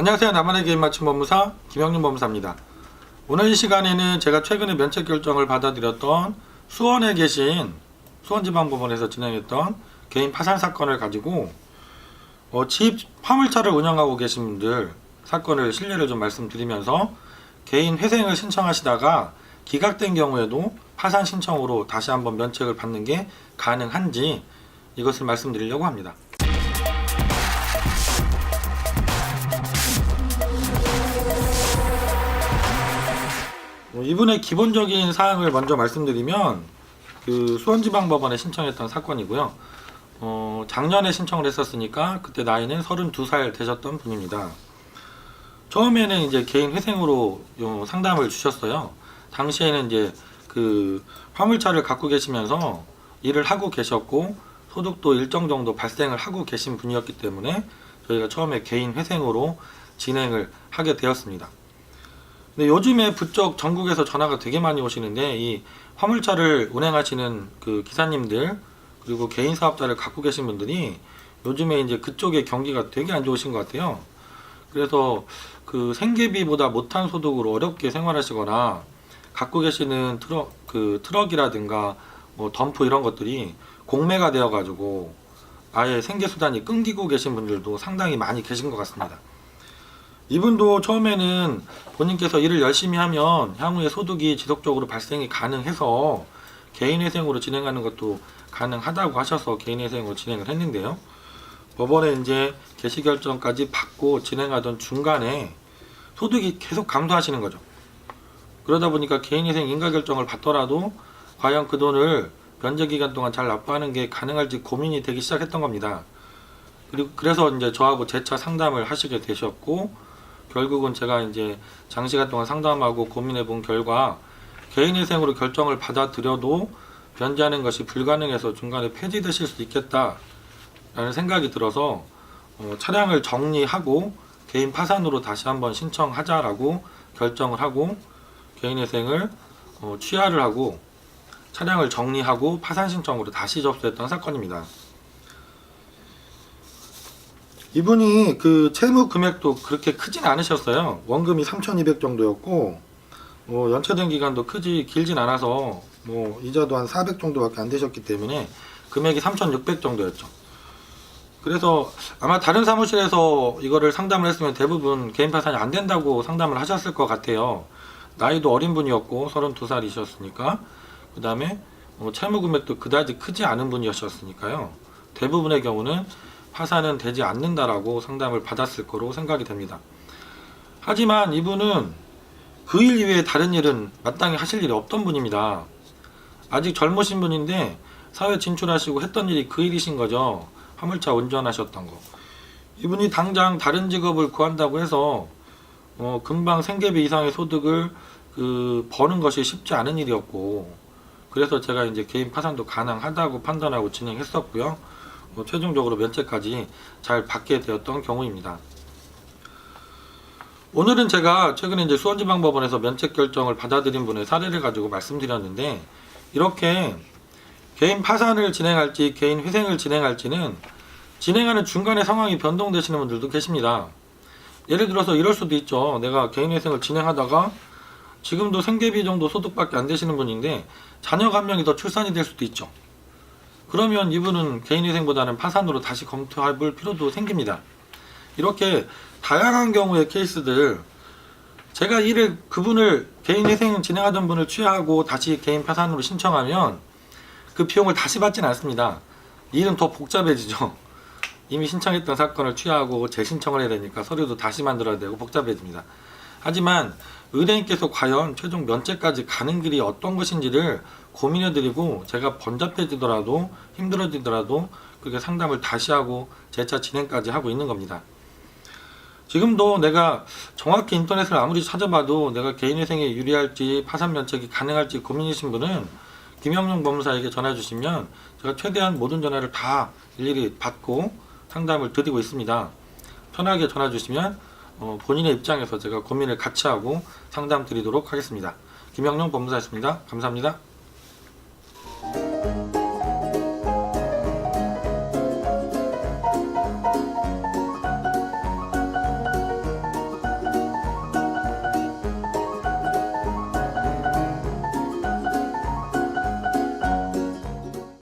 안녕하세요. 나만의 개인 맞춤 법무사 김영윤 법무사입니다. 오늘 이 시간에는 제가 최근에 면책 결정을 받아들였던 수원에 계신 수원지방법원에서 진행했던 개인 파산 사건을 가지고 어, 집 화물차를 운영하고 계신 분들 사건을 신뢰를 좀 말씀드리면서 개인 회생을 신청하시다가 기각된 경우에도 파산 신청으로 다시 한번 면책을 받는 게 가능한지 이것을 말씀드리려고 합니다. 이분의 기본적인 사항을 먼저 말씀드리면 그 수원지방법원에 신청했던 사건이고요. 어, 작년에 신청을 했었으니까 그때 나이는 32살 되셨던 분입니다. 처음에는 이제 개인 회생으로 요 상담을 주셨어요. 당시에는 이제 그 화물차를 갖고 계시면서 일을 하고 계셨고 소득도 일정 정도 발생을 하고 계신 분이었기 때문에 저희가 처음에 개인 회생으로 진행을 하게 되었습니다. 근데 요즘에 부쩍 전국에서 전화가 되게 많이 오시는데 이 화물차를 운행하시는 그 기사님들 그리고 개인 사업자를 갖고 계신 분들이 요즘에 이제 그쪽의 경기가 되게 안 좋으신 것 같아요. 그래서 그 생계비보다 못한 소득으로 어렵게 생활하시거나 갖고 계시는 트럭 그 트럭이라든가 뭐 덤프 이런 것들이 공매가 되어 가지고 아예 생계 수단이 끊기고 계신 분들도 상당히 많이 계신 것 같습니다. 이분도 처음에는 본인께서 일을 열심히 하면 향후에 소득이 지속적으로 발생이 가능해서 개인회생으로 진행하는 것도 가능하다고 하셔서 개인회생으로 진행을 했는데요. 법원에 이제 개시 결정까지 받고 진행하던 중간에 소득이 계속 감소하시는 거죠. 그러다 보니까 개인회생 인가 결정을 받더라도 과연 그 돈을 면제 기간 동안 잘 납부하는 게 가능할지 고민이 되기 시작했던 겁니다. 그리고 그래서 이제 저하고 재차 상담을 하시게 되셨고 결국은 제가 이제 장시간 동안 상담하고 고민해 본 결과 개인회생으로 결정을 받아들여도 변제하는 것이 불가능해서 중간에 폐지되실 수 있겠다라는 생각이 들어서 어, 차량을 정리하고 개인 파산으로 다시 한번 신청하자라고 결정을 하고 개인회생을 어, 취하를 하고 차량을 정리하고 파산 신청으로 다시 접수했던 사건입니다. 이분이 그 채무 금액도 그렇게 크진 않으셨어요. 원금이 3,200 정도였고 뭐 연체된 기간도 크지 길진 않아서 뭐 이자도 한 400 정도밖에 안 되셨기 때문에 금액이 3,600 정도였죠. 그래서 아마 다른 사무실에서 이거를 상담을 했으면 대부분 개인 파산이 안 된다고 상담을 하셨을 것 같아요. 나이도 어린 분이었고 32살이셨으니까 그 다음에 뭐 채무 금액도 그다지 크지 않은 분이셨으니까요. 대부분의 경우는 파산은 되지 않는다라고 상담을 받았을 거로 생각이 됩니다. 하지만 이분은 그 일 이외에 다른 일은 마땅히 하실 일이 없던 분입니다. 아직 젊으신 분인데 사회 진출하시고 했던 일이 그 일이신 거죠. 화물차 운전하셨던 거. 이분이 당장 다른 직업을 구한다고 해서 어, 금방 생계비 이상의 소득을 그 버는 것이 쉽지 않은 일이었고 그래서 제가 이제 개인 파산도 가능하다고 판단하고 진행했었고요. 뭐 최종적으로 면책까지 잘 받게 되었던 경우입니다. 오늘은 제가 최근에 이제 수원지방법원에서 면책 결정을 받아들인 분의 사례를 가지고 말씀드렸는데 이렇게 개인 파산을 진행할지 개인 회생을 진행할지는 진행하는 중간에 상황이 변동되시는 분들도 계십니다. 예를 들어서 이럴 수도 있죠. 내가 개인 회생을 진행하다가 지금도 생계비 정도 소득밖에 안 되시는 분인데 자녀가 한 명이 더 출산이 될 수도 있죠. 그러면 이분은 개인회생보다는 파산으로 다시 검토해 볼 필요도 생깁니다. 이렇게 다양한 경우의 케이스들 제가 이를 그분을 개인회생 진행하던 분을 취하고 다시 개인 파산으로 신청하면 그 비용을 다시 받지는 않습니다. 일은 더 복잡해지죠. 이미 신청했던 사건을 취하고 재신청을 해야 되니까 서류도 다시 만들어야 되고 복잡해집니다. 하지만 의뢰인께서 과연 최종 면제까지 가는 길이 어떤 것인지를 고민해드리고 제가 번잡해지더라도 힘들어지더라도 그렇게 상담을 다시 하고 재차 진행까지 하고 있는 겁니다. 지금도 내가 정확히 인터넷을 아무리 찾아봐도 내가 개인회생에 유리할지 파산 면책이 가능할지 고민이신 분은 김영용 법무사에게 전화 주시면 제가 최대한 모든 전화를 다 일일이 받고 상담을 드리고 있습니다. 편하게 전화 주시면 어, 본인의 입장에서 제가 고민을 같이 하고 상담 드리도록 하겠습니다. 김영용 법무사였습니다. 감사합니다.